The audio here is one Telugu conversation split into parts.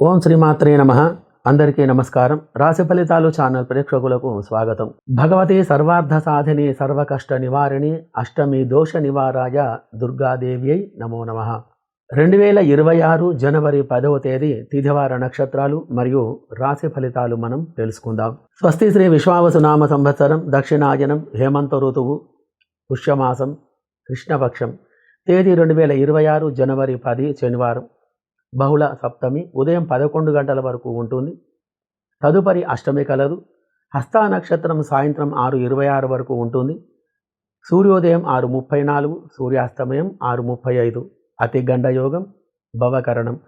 ఓం శ్రీమాత్రే నమ. అందరికీ నమస్కారం. రాశి ఫలితాలు ఛానల్ ప్రేక్షకులకు స్వాగతం. భగవతి సర్వార్థ సాధిని సర్వకష్ట నివారిణి అష్టమి దోష నివారాయ దుర్గాదేవి అయి నమో నమ. రెండు వేల ఇరవై ఆరు జనవరి పదవ తేదీ తిథివార నక్షత్రాలు మరియు రాశి ఫలితాలు మనం తెలుసుకుందాం. స్వస్తి శ్రీ విశ్వావసునామ సంవత్సరం దక్షిణాయనం హేమంత ఋతువు పుష్యమాసం కృష్ణపక్షం. తేదీ రెండు వేల ఇరవై ఆరు జనవరి పది శనివారం. బహుళ సప్తమి ఉదయం పదకొండు గంటల వరకు ఉంటుంది. తదుపరి అష్టమి కలదు. హస్తా నక్షత్రం సాయంత్రం ఆరు ఇరవై ఆరు వరకు ఉంటుంది. సూర్యోదయం ఆరు ముప్పై నాలుగు సూర్యాస్తమయం ఆరు ముప్పై ఐదు. అతి గండయోగం భవకరణం.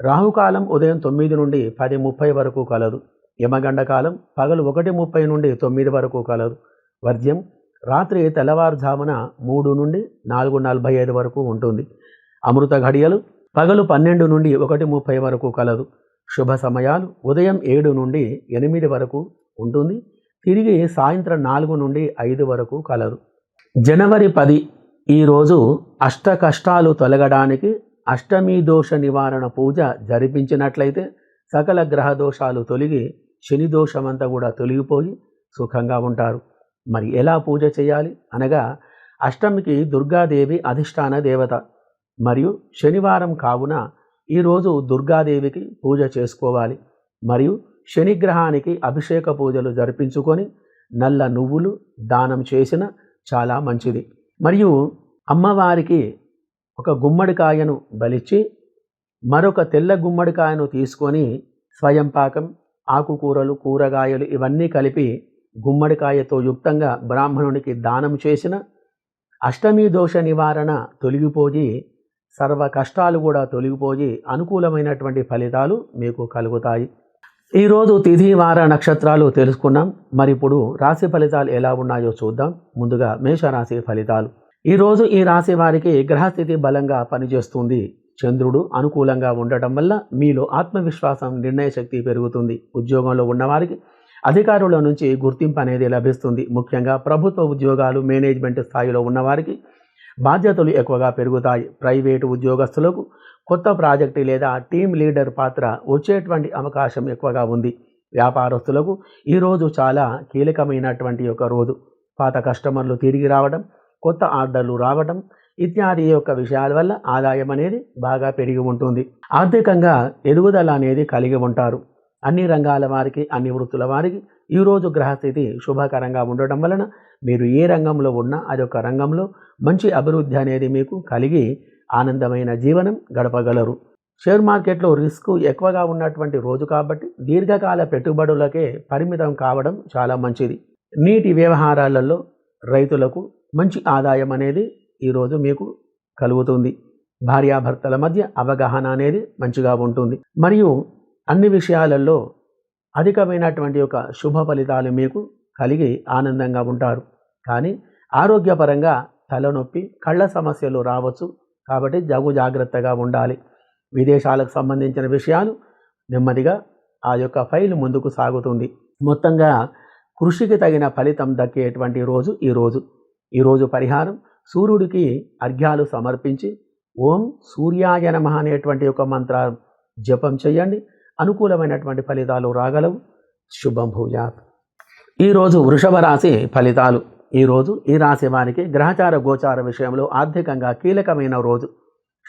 రాహుకాలం ఉదయం తొమ్మిది నుండి పది ముప్పై వరకు కలదు. యమగండ కాలం పగలు ఒకటి ముప్పై నుండి తొమ్మిది వరకు కలదు. వర్జ్యం రాత్రి తెల్లవారుజామున మూడు నుండి నాలుగు నలభై ఐదు వరకు ఉంటుంది. అమృత ఘడియలు పగలు పన్నెండు నుండి ఒకటి ముప్పై వరకు కలదు. శుభ సమయాలు ఉదయం ఏడు నుండి ఎనిమిది వరకు ఉంటుంది. తిరిగి సాయంత్రం నాలుగు నుండి ఐదు వరకు కలదు. జనవరి పది ఈరోజు అష్ట కష్టాలు తొలగడానికి అష్టమి దోష నివారణ పూజ జరిపించినట్లయితే సకల గ్రహ దోషాలు తొలగి శని దోషమంతా కూడా తొలగిపోయి సుఖంగా ఉంటారు. మరి ఎలా పూజ చేయాలి? అనగా అష్టమికి దుర్గాదేవి అధిష్టాన దేవత. మరియు శనివారం కావున ఈరోజు దుర్గాదేవికి పూజ చేసుకోవాలి. మరియు శనిగ్రహానికి అభిషేక పూజలు జరిపించుకొని నల్ల నువ్వులు దానం చేసిన చాలా మంచిది. మరియు అమ్మవారికి ఒక గుమ్మడికాయను బలిచ్చి మరొక తెల్ల గుమ్మడికాయను తీసుకొని స్వయం పాకం ఆకుకూరలు కూరగాయలు ఇవన్నీ కలిపి గుమ్మడికాయతో యుక్తంగా బ్రాహ్మణునికి దానం చేసిన అష్టమి దోష నివారణ తొలగిపోయి సర్వ కష్టాలు కూడా తొలగిపోయి అనుకూలమైనటువంటి ఫలితాలు మీకు కలుగుతాయి. ఈరోజు తిథి వార నక్షత్రాలు తెలుసుకున్నాం. మరి ఇప్పుడు రాశి ఫలితాలు ఎలా ఉన్నాయో చూద్దాం. ముందుగా మేషరాశి ఫలితాలు. ఈరోజు ఈ రాశి వారికి గ్రహస్థితి బలంగా పనిచేస్తుంది. చంద్రుడు అనుకూలంగా ఉండటం వల్ల మీలో ఆత్మవిశ్వాసం నిర్ణయ శక్తి పెరుగుతుంది. ఉద్యోగంలో ఉన్నవారికి అధికారుల నుంచి గుర్తింపు అనేది లభిస్తుంది. ముఖ్యంగా ప్రభుత్వ ఉద్యోగాలు మేనేజ్మెంట్ స్థాయిలో ఉన్నవారికి బాధ్యతలు ఎక్కువగా పెరుగుతాయి. ప్రైవేటు ఉద్యోగస్తులకు కొత్త ప్రాజెక్టు లేదా టీం లీడర్ పాత్ర వచ్చేటువంటి అవకాశం ఎక్కువగా ఉంది. వ్యాపారస్తులకు ఈరోజు చాలా కీలకమైనటువంటి ఒక రోజు. పాత కస్టమర్లు తిరిగి రావడం కొత్త ఆర్డర్లు రావడం ఇత్యాది యొక్క విషయాల వల్ల ఆదాయం అనేది బాగా పెరిగి ఉంటుంది. ఆర్థికంగా ఎదుగుదల అనేది కలిగి ఉంటారు. అన్ని రంగాల వారికి అన్ని వృత్తుల వారికి ఈరోజు గ్రహస్థితి శుభకరంగా ఉండటం వలన మీరు ఏ రంగంలో ఉన్నా అదొక రంగంలో మంచి అభివృద్ధి అనేది మీకు కలిగి ఆనందమైన జీవనం గడపగలరు. షేర్ మార్కెట్లో రిస్క్ ఎక్కువగా ఉన్నటువంటి రోజు కాబట్టి దీర్ఘకాల పెట్టుబడులకే పరిమితం కావడం చాలా మంచిది. నీటి వ్యవహారాలలో రైతులకు మంచి ఆదాయం అనేది ఈరోజు మీకు కలుగుతుంది. భార్యాభర్తల మధ్య అవగాహన అనేది మంచిగా ఉంటుంది. మరియు అన్ని విషయాలలో అధికమైనటువంటి యొక్క శుభ ఫలితాలు మీకు కలిగి ఆనందంగా ఉంటారు. కానీ ఆరోగ్యపరంగా తలనొప్పి కళ్ళ సమస్యలు రావచ్చు. కాబట్టి జగు జాగ్రత్తగా ఉండాలి. విదేశాలకు సంబంధించిన విషయాలు నెమ్మదిగా ఆ యొక్క ఫైల్ ముందుకు సాగుతుంది. మొత్తంగా కృషికి తగిన ఫలితం దక్కేటువంటి రోజు ఈ రోజు. ఈరోజు పరిహారం సూర్యుడికి అర్ఘ్యాలు సమర్పించి ఓం సూర్యాయ నమః అనేటువంటి ఒక మంత్ర జపం చేయండి. అనుకూలమైనటువంటి ఫలితాలు రాగలవు. శుభం భూయాత్. ఈరోజు వృషభ రాశి ఫలితాలు. ఈరోజు ఈ రాశి వారికి గ్రహచార గోచార విషయంలో ఆర్థికంగా కీలకమైన రోజు.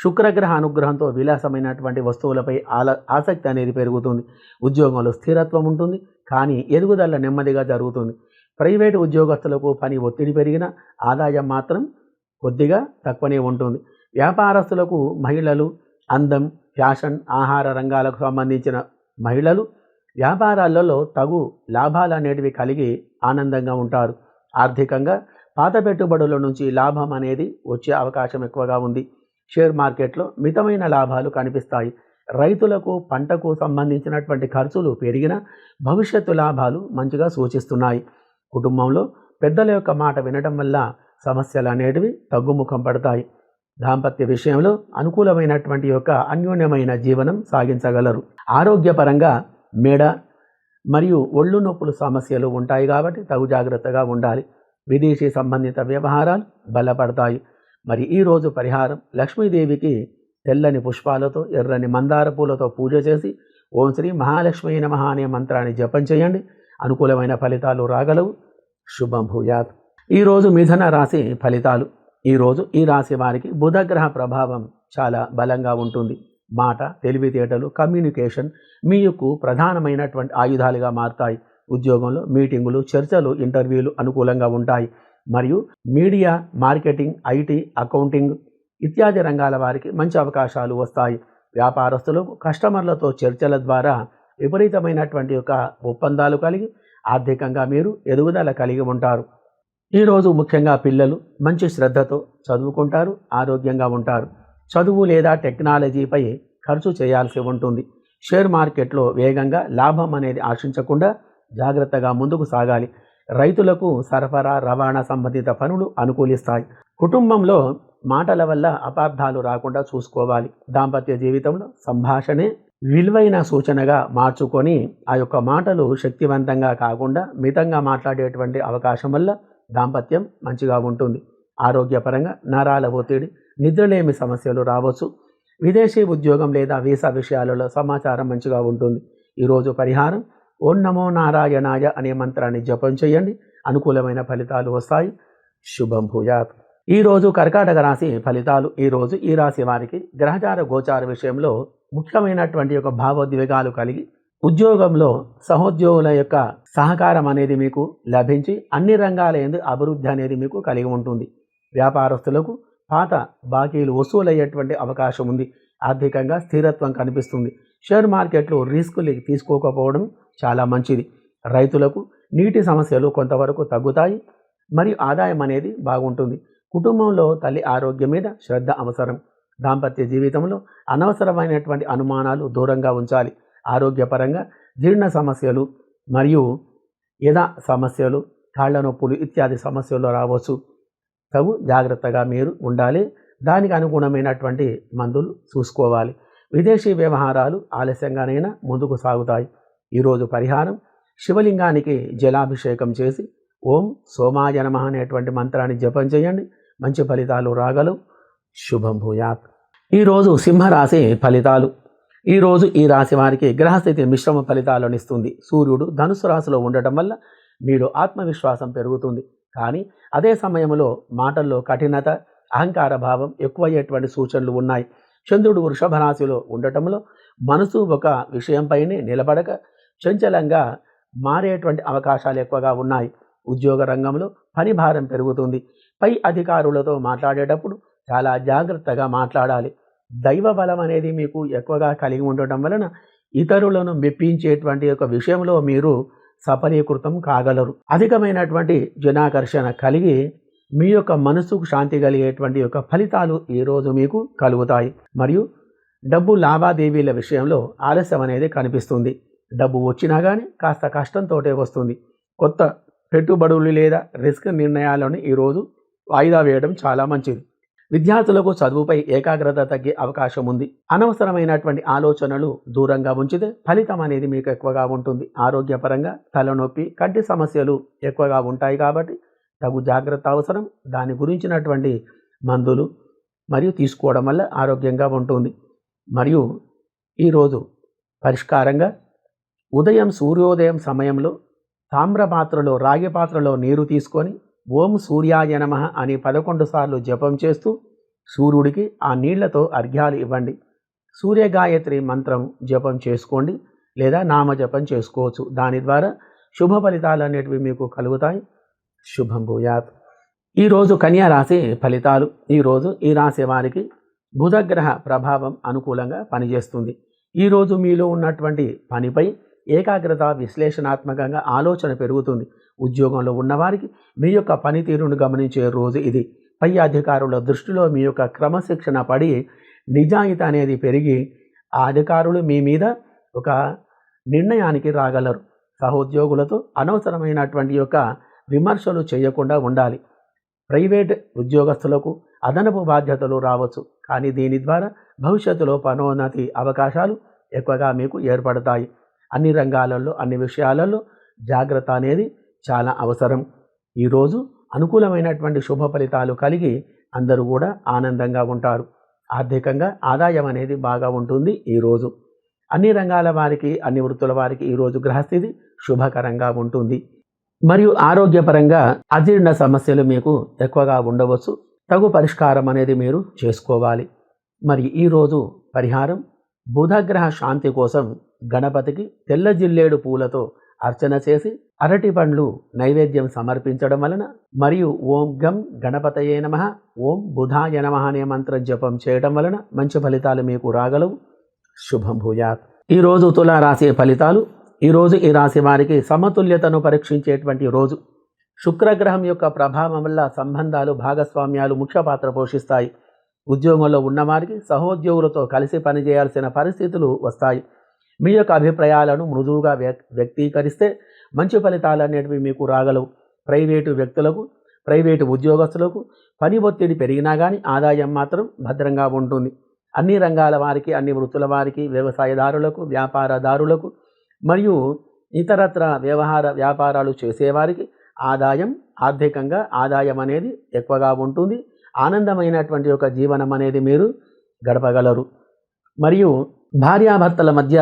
శుక్రగ్రహ అనుగ్రహంతో విలాసమైనటువంటి వస్తువులపై ఆల ఆసక్తి అనేది పెరుగుతుంది. ఉద్యోగంలో స్థిరత్వం ఉంటుంది. కానీ ఎదుగుదల నెమ్మదిగా జరుగుతుంది. ప్రైవేటు ఉద్యోగస్తులకు పని ఒత్తిడి పెరిగిన ఆదాయం మాత్రం కొద్దిగా తక్కువనే ఉంటుంది. వ్యాపారస్తులకు మహిళలు అందం ఫ్యాషన్ ఆహార రంగాలకు సంబంధించిన మహిళలు వ్యాపారాలలో తగు లాభాలు అనేటివి కలిగి ఆనందంగా ఉంటారు. ఆర్థికంగా పాత పెట్టుబడుల నుంచి లాభం అనేది వచ్చే అవకాశం ఎక్కువగా ఉంది. షేర్ మార్కెట్లో మితమైన లాభాలు కనిపిస్తాయి. రైతులకు పంటకు సంబంధించినటువంటి ఖర్చులు పెరిగిన భవిష్యత్తు లాభాలు మంచిగా సూచిస్తున్నాయి. కుటుంబంలో పెద్దల యొక్క మాట వినడం వల్ల సమస్యలు అనేటివి తగ్గుముఖం పడతాయి. దాంపత్య విషయంలో అనుకూలమైనటువంటి యొక్క అన్యోన్యమైన జీవనం సాగించగలరు. ఆరోగ్యపరంగా మెడ మరియు ఒళ్ళు నొప్పులు సమస్యలు ఉంటాయి కాబట్టి తగు జాగ్రత్తగా ఉండాలి. విదేశీ సంబంధిత వ్యవహారాలు బలపడతాయి. మరి ఈరోజు పరిహారం లక్ష్మీదేవికి తెల్లని పుష్పాలతో ఎర్రని మందార పూలతో పూజ చేసి ఓం శ్రీ మహాలక్ష్మి నమ అనే మంత్రాన్ని జపం చేయండి. అనుకూలమైన ఫలితాలు రాగలవు. శుభం భూయాత్. ఈరోజు మిథున రాశి ఫలితాలు. ఈరోజు ఈ రాశి వారికి బుధగ్రహ ప్రభావం చాలా బలంగా ఉంటుంది. మాట తెలివితేటలు కమ్యూనికేషన్ మీకు ప్రధానమైనటువంటి ఆయుధాలుగా మారుతాయి. ఉద్యోగంలో మీటింగులు చర్చలు ఇంటర్వ్యూలు అనుకూలంగా ఉంటాయి. మరియు మీడియా మార్కెటింగ్ ఐటీ అకౌంటింగ్ ఇత్యాది రంగాల వారికి మంచి అవకాశాలు వస్తాయి. వ్యాపారస్తులకు కస్టమర్లతో చర్చల ద్వారా విపరీతమైనటువంటి యొక్క ఒప్పందాలు కలిగి ఆర్థికంగా మీరు ఎదుగుదల కలిగి ఉంటారు. ఈరోజు ముఖ్యంగా పిల్లలు మంచి శ్రద్ధతో చదువుకుంటారు ఆరోగ్యంగా ఉంటారు. చదువు లేదా టెక్నాలజీపై ఖర్చు చేయాల్సి ఉంటుంది. షేర్ మార్కెట్లో వేగంగా లాభం అనేది ఆశించకుండా జాగ్రత్తగా ముందుకు సాగాలి. రైతులకు సరఫరా రవాణా సంబంధిత పనులు అనుకూలిస్తాయి. కుటుంబంలో మాటల వల్ల అపార్థాలు రాకుండా చూసుకోవాలి. దాంపత్య జీవితంలో సంభాషణే విలువైన సూచనగా మార్చుకొని ఆ యొక్క మాటలు శక్తివంతంగా కాకుండా మితంగా మాట్లాడేటువంటి అవకాశం వల్ల దాంపత్యం మంచిగా ఉంటుంది. ఆరోగ్యపరంగా నరాల ఒత్తిడి నిద్రలేమి సమస్యలు రావచ్చు. విదేశీ ఉద్యోగం లేదా వీసా విషయాలలో సమాచారం మంచిగా ఉంటుంది. ఈరోజు పరిహారం ఓం నమో నారాయణాయ అనే మంత్రాన్ని జపం చేయండి. అనుకూలమైన ఫలితాలు వస్తాయి. శుభం భూయాత్. ఈరోజు కర్కాటక రాశి ఫలితాలు. ఈరోజు ఈ రాశి వారికి గ్రహచార గోచార విషయంలో ముఖ్యమైనటువంటి ఒక భావోద్వేగాలు కలిగి ఉద్యోగంలో సహోద్యోగుల యొక్క సహకారం అనేది మీకు లభించి అన్ని రంగాల ఎందు అభివృద్ధి అనేది మీకు కలిగి ఉంటుంది. వ్యాపారస్తులకు పాత బాకీలు వసూలయ్యేటువంటి అవకాశం ఉంది. ఆర్థికంగా స్థిరత్వం కనిపిస్తుంది. షేర్ మార్కెట్లో రిస్కులు తీసుకోకపోవడం చాలా మంచిది. రైతులకు నీటి సమస్యలు కొంతవరకు తగ్గుతాయి. మరియు ఆదాయం అనేది బాగుంటుంది. కుటుంబంలో తల్లి ఆరోగ్యం మీద శ్రద్ధ అవసరం. దాంపత్య జీవితంలో అనవసరమైనటువంటి అనుమానాలు దూరంగా ఉంచాలి. ఆరోగ్యపరంగా జీర్ణ సమస్యలు మరియు యథ సమస్యలు కాళ్ళ నొప్పులు ఇత్యాది సమస్యలు రావచ్చు. తగు జాగ్రత్తగా మీరు ఉండాలి. దానికి అనుగుణమైనటువంటి మందులు చూసుకోవాలి. విదేశీ వ్యవహారాలు ఆలస్యంగానైనా ముందుకు సాగుతాయి. ఈరోజు పరిహారం శివలింగానికి జలాభిషేకం చేసి ఓం సోమాయ నమ అనేటువంటి మంత్రాన్ని జపం చేయండి. మంచి ఫలితాలు రాగలవు. శుభం భూయాత్. ఈరోజు సింహరాశి ఫలితాలు. ఈరోజు ఈ రాశి వారికి గ్రహస్థితి మిశ్రమ ఫలితాలను ఇస్తుంది. సూర్యుడు ధనుసు రాశిలో ఉండటం వల్ల మీరు ఆత్మవిశ్వాసం పెరుగుతుంది. కానీ అదే సమయంలో మాటల్లో కఠినత అహంకార భావం ఎక్కువయ్యేటువంటి సూచనలు ఉన్నాయి. చంద్రుడు వృషభ రాశిలో ఉండటంలో మనసు ఒక విషయంపైనే నిలబడక చంచలంగా మారేటువంటి అవకాశాలు ఎక్కువగా ఉన్నాయి. ఉద్యోగ రంగంలో పని భారం పెరుగుతుంది. పై అధికారులతో మాట్లాడేటప్పుడు చాలా జాగ్రత్తగా మాట్లాడాలి. దైవ బలం అనేది మీకు ఎక్కువగా కలిగి ఉండటం వలన ఇతరులను మెప్పించేటువంటి ఒక విషయంలో మీరు సఫలీకృతం కాగలరు. అధికమైనటువంటి జనాకర్షణ కలిగి మీ యొక్క మనసుకు శాంతి కలిగేటువంటి యొక్క ఫలితాలు ఈరోజు మీకు కలుగుతాయి. మరియు డబ్బు లావాదేవీల విషయంలో ఆలస్యం అనేది కనిపిస్తుంది. డబ్బు వచ్చినా కానీ కాస్త కష్టంతో వస్తుంది. కొత్త పెట్టుబడులు లేదా రిస్క్ నిర్ణయాలను ఈరోజు వాయిదా వేయడం చాలా మంచిది. విద్యార్థులకు చదువుపై ఏకాగ్రత తగ్గే అవకాశం ఉంది. అనవసరమైనటువంటి ఆలోచనలు దూరంగా ఉంచితే ఫలితం అనేది మీకు ఎక్కువగా ఉంటుంది. ఆరోగ్యపరంగా తలనొప్పి కంటి సమస్యలు ఎక్కువగా ఉంటాయి కాబట్టి తగు జాగ్రత్త అవసరం. దాని గురించినటువంటి మందులు మరియు తీసుకోవడం వల్ల ఆరోగ్యంగా ఉంటుంది. మరియు ఈరోజు పరిష్కారంగా ఉదయం సూర్యోదయం సమయంలో తామ్ర పాత్రలో రాగి పాత్రలో నీరు తీసుకొని ఓం సూర్యాయ నమ అని పదకొండు సార్లు జపం చేస్తూ సూర్యుడికి ఆ నీళ్ళతో అర్ఘ్యాలు ఇవ్వండి. సూర్యగాయత్రి మంత్రం జపం చేసుకోండి లేదా నామజపం చేసుకోవచ్చు. దాని ద్వారా శుభ ఫలితాలు అనేటివి మీకు కలుగుతాయి. శుభం భూయాత్. ఈరోజు కన్యా రాశి ఫలితాలు. ఈరోజు ఈ రాశి వారికి బుధగ్రహ ప్రభావం అనుకూలంగా పనిచేస్తుంది. ఈరోజు మీలో ఉన్నటువంటి పనిపై ఏకాగ్రత విశ్లేషణాత్మకంగా ఆలోచన పెరుగుతుంది. ఉద్యోగంలో ఉన్నవారికి మీ యొక్క పనితీరును గమనించే రోజు ఇది. పై అధికారుల దృష్టిలో మీ యొక్క క్రమశిక్షణ పడి నిజాయితీ అనేది పెరిగి ఆ అధికారులు మీ మీద ఒక నిర్ణయానికి రాగలరు. సహోద్యోగులతో అనవసరమైనటువంటి యొక్క విమర్శలు చేయకుండా ఉండాలి. ప్రైవేట్ ఉద్యోగస్తులకు అదనపు బాధ్యతలు రావచ్చు. కానీ దీని ద్వారా భవిష్యత్తులో పనోన్నతి అవకాశాలు ఎక్కువగా మీకు ఏర్పడతాయి. అన్ని రంగాలలో అన్ని విషయాలలో జాగ్రత్త అనేది చాలా అవసరం. ఈరోజు అనుకూలమైనటువంటి శుభ ఫలితాలు కలిగి అందరూ కూడా ఆనందంగా ఉంటారు. ఆర్థికంగా ఆదాయం అనేది బాగా ఉంటుంది ఈరోజు అన్ని రంగాల వారికి అన్ని వృత్తుల వారికి ఈరోజు గ్రహస్థితి శుభకరంగా ఉంటుంది. మరియు ఆరోగ్యపరంగా అజీర్ణ సమస్యలు మీకు ఎక్కువగా ఉండవచ్చు. తగు పరిష్కారం అనేది మీరు చేసుకోవాలి. మరి ఈరోజు పరిహారం బుధగ్రహ శాంతి కోసం గణపతికి తెల్ల జిల్లేడు పూలతో అర్చన చేసి అరటి పండ్లు నైవేద్యం సమర్పించడం వలన మరియు ఓం గం గణపతయే నమ ఓం బుధాయ నమ అనే మంత్రం జపం చేయడం వలన మంచి ఫలితాలు మీకు రాగలవు. శుభం భూయాత్. ఈరోజు తులా రాశి ఫలితాలు ఈరోజు ఈ రాశి వారికి సమతుల్యతను పరీక్షించేటువంటి రోజు. శుక్రగ్రహం యొక్క ప్రభావం వల్ల సంబంధాలు భాగస్వామ్యాలు ముఖ్య పాత్ర పోషిస్తాయి. ఉద్యోగంలో ఉన్నవారికి సహోద్యోగులతో కలిసి పనిచేయాల్సిన పరిస్థితులు వస్తాయి. మీ యొక్క అభిప్రాయాలను మృదువుగా వ్యక్ వ్యక్తీకరిస్తే మంచి ఫలితాలు అనేటివి మీకు రాగలవు. ప్రైవేటు వ్యక్తులకు ప్రైవేటు ఉద్యోగస్తులకు పని ఒత్తిడి పెరిగినా కానీ ఆదాయం మాత్రం భద్రంగా ఉంటుంది. అన్ని రంగాల వారికి అన్ని వృత్తుల వారికి వ్యవసాయదారులకు వ్యాపారదారులకు మరియు ఇతరత్ర వ్యవహార వ్యాపారాలు చేసేవారికి ఆదాయం ఆర్థికంగా ఆదాయం అనేది ఎక్కువగా ఉంటుంది. ఆనందమైనటువంటి ఒక జీవనం అనేది మీరు గడపగలరు. మరియు భార్యాభర్తల మధ్య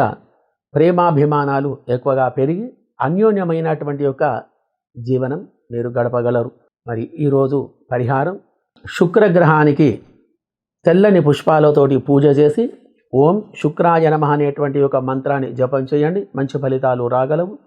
ప్రేమాభిమానాలు ఎక్కువగా పెరిగి అన్యోన్యమైనటువంటి యొక్క జీవనం మీరు గడపగలరు. మరి ఈరోజు పరిహారం శుక్రగ్రహానికి తెల్లని పుష్పాలతోటి పూజ చేసి ఓం శుక్రాయ నమ అనేటువంటి ఒక మంత్రాన్ని జపం చేయండి. మంచి ఫలితాలు రాగలవు.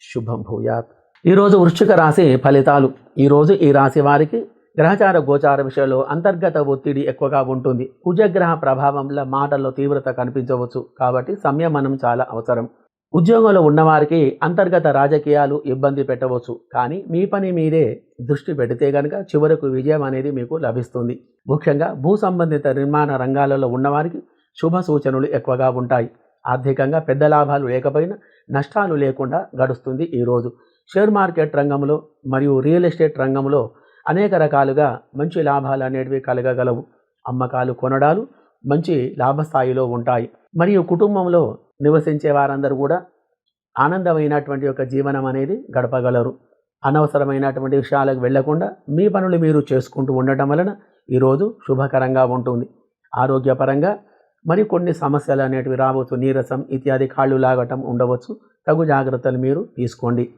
శుభం భూయాత్. ఈరోజు వృశ్చిక రాశి ఫలితాలు. ఈరోజు ఈ రాశి వారికి గ్రహచార గోచార విషయంలో అంతర్గత ఒత్తిడి ఎక్కువగా ఉంటుంది. కుజగ్రహ ప్రభావంలో మాటల్లో తీవ్రత కనిపించవచ్చు. కాబట్టి సంయమనం చాలా అవసరం. ఉద్యోగంలో ఉన్నవారికి అంతర్గత రాజకీయాలు ఇబ్బంది పెట్టవచ్చు. కానీ మీ పని మీదే దృష్టి పెడితే కనుక చివరకు విజయం అనేది మీకు లభిస్తుంది. ముఖ్యంగా భూ సంబంధిత నిర్మాణ రంగాలలో ఉన్నవారికి శుభ సూచనలు ఎక్కువగా ఉంటాయి. ఆర్థికంగా పెద్ద లాభాలు లేకపోయినా నష్టాలు లేకుండా గడుస్తుంది ఈరోజు షేర్ మార్కెట్ రంగంలో మరియు రియల్ ఎస్టేట్ రంగంలో అనేక రకాలుగా మంచి లాభాలు అనేటివి కలగగలవు. అమ్మకాలు కొనడాలు మంచి లాభస్థాయిలో ఉంటాయి. మరియు కుటుంబంలో నివసించే వారందరూ కూడా ఆనందమైనటువంటి యొక్క జీవనం అనేది గడపగలరు. అనవసరమైనటువంటి విషయాలకు వెళ్ళకుండా మీ పనులు మీరు చేసుకుంటూ ఉండటం వలన ఈరోజు శుభకరంగా ఉంటుంది. ఆరోగ్యపరంగా మరి కొన్ని సమస్యలు అనేటివి రావచ్చు. నీరసం ఇత్యాది కాళ్ళు లాగటం ఉండవచ్చు. తగు జాగ్రత్తలు మీరు తీసుకోండి.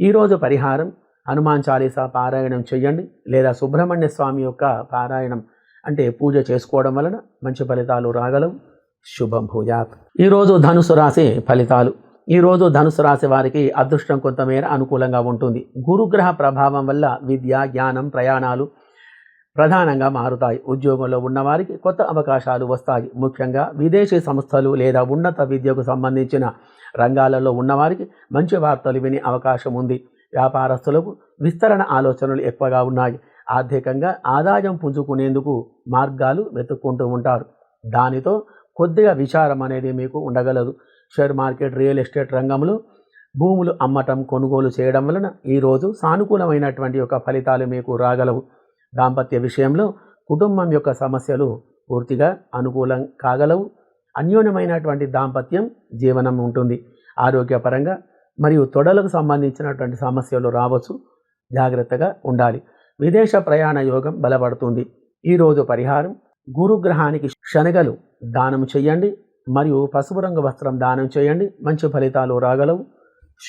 ఈరోజు పరిహారం హనుమాన్ చాలీసా పారాయణం చేయండి లేదా సుబ్రహ్మణ్య స్వామి యొక్క పారాయణం అంటే పూజ చేసుకోవడం వలన మంచి ఫలితాలు రాగలవు. శుభం భూయాత్. ఈరోజు ధనుసు రాశి ఫలితాలు. ఈరోజు ధనుసు రాశి వారికి అదృష్టం కొంతమేర అనుకూలంగా ఉంటుంది. గురుగ్రహ ప్రభావం వల్ల విద్య జ్ఞానం ప్రయాణాలు ప్రధానంగా మారుతాయి. ఉద్యోగంలో ఉన్నవారికి కొత్త అవకాశాలు వస్తాయి. ముఖ్యంగా విదేశీ సంస్థలు లేదా ఉన్నత విద్యకు సంబంధించిన రంగాలలో ఉన్నవారికి మంచి వార్తలు వినే అవకాశం ఉంది. వ్యాపారస్తులకు విస్తరణ ఆలోచనలు ఎక్కువగా ఉన్నాయి. ఆర్థికంగా ఆదాయం పుంజుకునేందుకు మార్గాలు వెతుక్కుంటూ ఉంటారు. దానితో కొద్దిగా విచారం అనేది మీకు ఉండగలదు. షేర్ మార్కెట్ రియల్ ఎస్టేట్ రంగంలో భూములు అమ్మటం కొనుగోలు చేయడం వలన ఈరోజు సానుకూలమైనటువంటి యొక్క ఫలితాలు మీకు రాగలవు. దాంపత్య విషయంలో కుటుంబం యొక్క సమస్యలు పూర్తిగా అనుకూలం కాగలవు. అన్యోన్యమైనటువంటి దాంపత్యం జీవనం ఉంటుంది. ఆరోగ్యపరంగా మరియు తొడలకు సంబంధించినటువంటి సమస్యలు రావచ్చు. జాగ్రత్తగా ఉండాలి. విదేశ ప్రయాణ యోగం బలపడుతుంది. ఈరోజు పరిహారం. గురుగ్రహానికి శనగలు దానం చేయండి. మరియు పసుపు రంగు వస్త్రం దానం చేయండి. మంచి ఫలితాలు రాగలవు.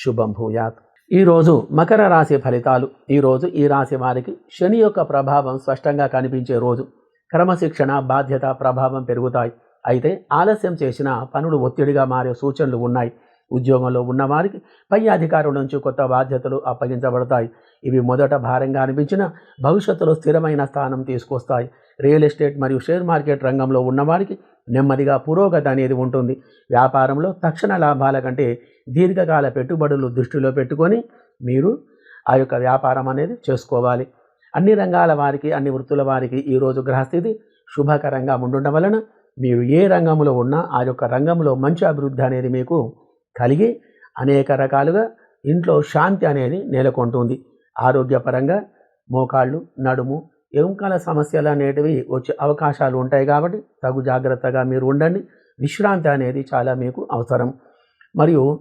శుభం భూయాత్. ఈరోజు మకర రాశి ఫలితాలు. ఈరోజు ఈ రాశి వారికి శని యొక్క ప్రభావం స్పష్టంగా కనిపించే రోజు. క్రమశిక్షణ బాధ్యత ప్రభావం పెరుగుతాయి. అయితే ఆలస్యం చేసిన పనులు ఒత్తిడిగా మారే సూచనలు ఉన్నాయి. ఉద్యోగంలో ఉన్నవారికి పై అధికారుల నుంచి కొత్త బాధ్యతలు అప్పగించబడతాయి. ఇవి మొదట భారంగా అనిపించిన భవిష్యత్తులో స్థిరమైన స్థానం తీసుకొస్తాయి. రియల్ ఎస్టేట్ మరియు షేర్ మార్కెట్ రంగంలో ఉన్నవారికి నెమ్మదిగా పురోగతి అనేది ఉంటుంది. వ్యాపారంలో తక్షణ లాభాల కంటే దీర్ఘకాల పెట్టుబడులు దృష్టిలో పెట్టుకొని మీరు ఆ యొక్క వ్యాపారం అనేది చేసుకోవాలి. అన్ని రంగాల వారికి అన్ని వృత్తుల వారికి ఈరోజు గ్రహస్థితి శుభకరంగా ఉండటం వలన మీరు ఏ రంగంలో ఉన్నా ఆ యొక్క రంగంలో మంచి అభివృద్ధి అనేది మీకు కలిగి అనేక రకాలుగా ఇంట్లో శాంతి అనేది నెలకొంటుంది. ఆరోగ్యపరంగా మోకాళ్ళు నడుము ఎముకల సమస్యలు అనేటివి వచ్చే అవకాశాలు ఉంటాయి కాబట్టి తగు జాగ్రత్తగా మీరు ఉండండి. విశ్రాంతి అనేది చాలా మీకు అవసరం. మరియు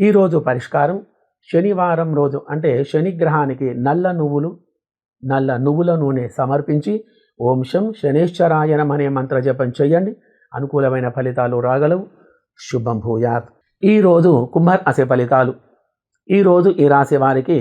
ఈరోజు పరిష్కారం శనివారం రోజు అంటే శనిగ్రహానికి నల్ల నువ్వులు నల్ల నువ్వుల నూనె సమర్పించి ఓంశం శనేశ్వరాయనం అనే మంత్రజపం చేయండి. అనుకూలమైన ఫలితాలు రాగలవు. శుభం భూయాత్. ఈరోజు కుంభరాశి ఫలితాలు. ఈరోజు ఈ రాశి వారికి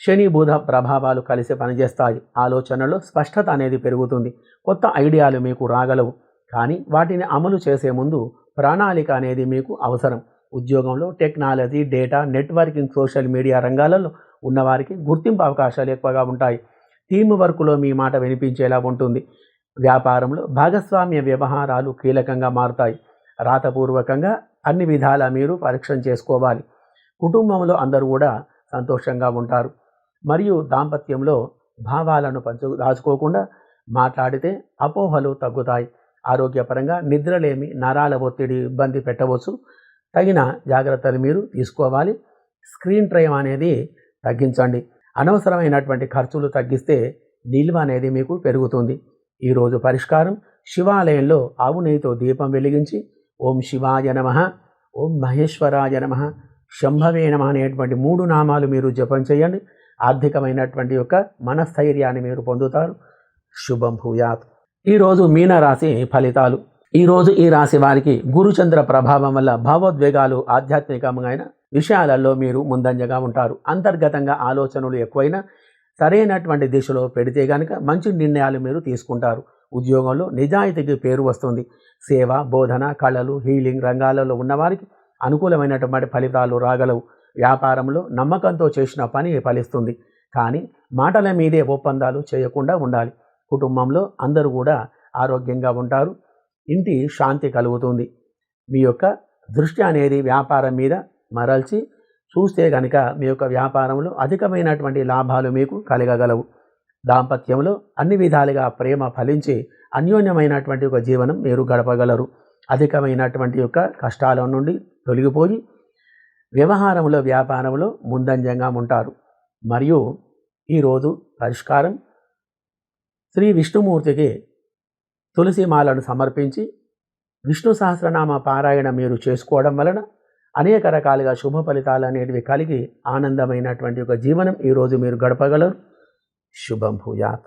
శని బుధ ప్రభావాలు కలిసి పనిచేస్తాయి. ఆలోచనలో స్పష్టత అనేది పెరుగుతుంది. కొత్త ఐడియాలు మీకు రాగలవు. కానీ వాటిని అమలు చేసే ముందు ప్రణాళిక అనేది మీకు అవసరం. ఉద్యోగంలో technology data networking social media రంగాలలో ఉన్నవారికి గుర్తింపు అవకాశాలు ఎక్కువగా ఉంటాయి. టీం వర్క్లో మీ మాట వినిపించేలా ఉంటుంది. వ్యాపారంలో భాగస్వామ్య వ్యవహారాలు కీలకంగా మారుతాయి. రాతపూర్వకంగా అన్ని విధాల మీరు పరీక్ష చేసుకోవాలి. కుటుంబంలో అందరూ కూడా సంతోషంగా ఉంటారు. మరియు దాంపత్యంలో భావాలను పంచు దాచుకోకుండా మాట్లాడితే అపోహలు తగ్గుతాయి. ఆరోగ్యపరంగా నిద్రలేమి నరాల ఒత్తిడి ఇబ్బంది పెట్టవచ్చు. తగిన జాగ్రత్తలు మీరు తీసుకోవాలి. స్క్రీన్ టైం అనేది తగ్గించండి. అనవసరమైనటువంటి ఖర్చులు తగ్గిస్తే నిల్వ అనేది మీకు పెరుగుతుంది. ఈరోజు పరిష్కారం శివాలయంలో ఆవు నెయ్యితో దీపం వెలిగించి ఓం శివాయ నమ ఓం మహేశ్వరాయ నమ శంభవే నమ అనేటువంటి మూడు నామాలు మీరు జపం చేయండి. ఆర్థికమైనటువంటి యొక్క మనస్థైర్యాన్ని మీరు పొందుతారు. శుభం భూయాత్. ఈరోజు మీనరాశి ఫలితాలు. ఈరోజు ఈ రాశి వారికి గురుచంద్ర ప్రభావం వల్ల భావోద్వేగాలు ఆధ్యాత్మికమైన విషయాలలో మీరు ముందంజగా ఉంటారు. అంతర్గతంగా ఆలోచనలు ఎక్కువైనా సరైనటువంటి దిశలో పెడితే కనుక మంచి నిర్ణయాలు మీరు తీసుకుంటారు. ఉద్యోగంలో నిజాయితీకి పేరు వస్తుంది. సేవ బోధన కళలు హీలింగ్ రంగాలలో ఉన్నవారికి అనుకూలమైనటువంటి ఫలితాలు రాగలవు. వ్యాపారంలో నమ్మకంతో చేసిన పని ఫలిస్తుంది. కానీ మాటల మీదే ఒప్పందాలు చేయకుండా ఉండాలి. కుటుంబంలో అందరూ కూడా ఆరోగ్యంగా ఉంటారు. ఇంటి శాంతి కలుగుతుంది. మీ యొక్క దృష్టి అనేది వ్యాపారం మీద మరల్చి చూస్తే కనుక మీ యొక్క వ్యాపారంలో అధికమైనటువంటి లాభాలు మీకు కలగగలవు. దాంపత్యంలో అన్ని విధాలుగా ప్రేమ ఫలించి అన్యోన్యమైనటువంటి ఒక జీవనం మీరు గడపగలరు. అధికమైనటువంటి యొక్క కష్టాల నుండి తొలగిపోయి వ్యవహారంలో వ్యాపారంలో ముందంజంగా ఉంటారు. మరియు ఈరోజు పరిష్కారం శ్రీ విష్ణుమూర్తికి తులసిమాలను సమర్పించి విష్ణు సహస్రనామ పారాయణ మీరు చేసుకోవడం వలన అనేక రకాలుగా శుభ ఫలితాలు అనేటివి కలిగి ఆనందమైనటువంటి ఒక జీవనం ఈరోజు మీరు గడపగలరు. శుభం భూయాత్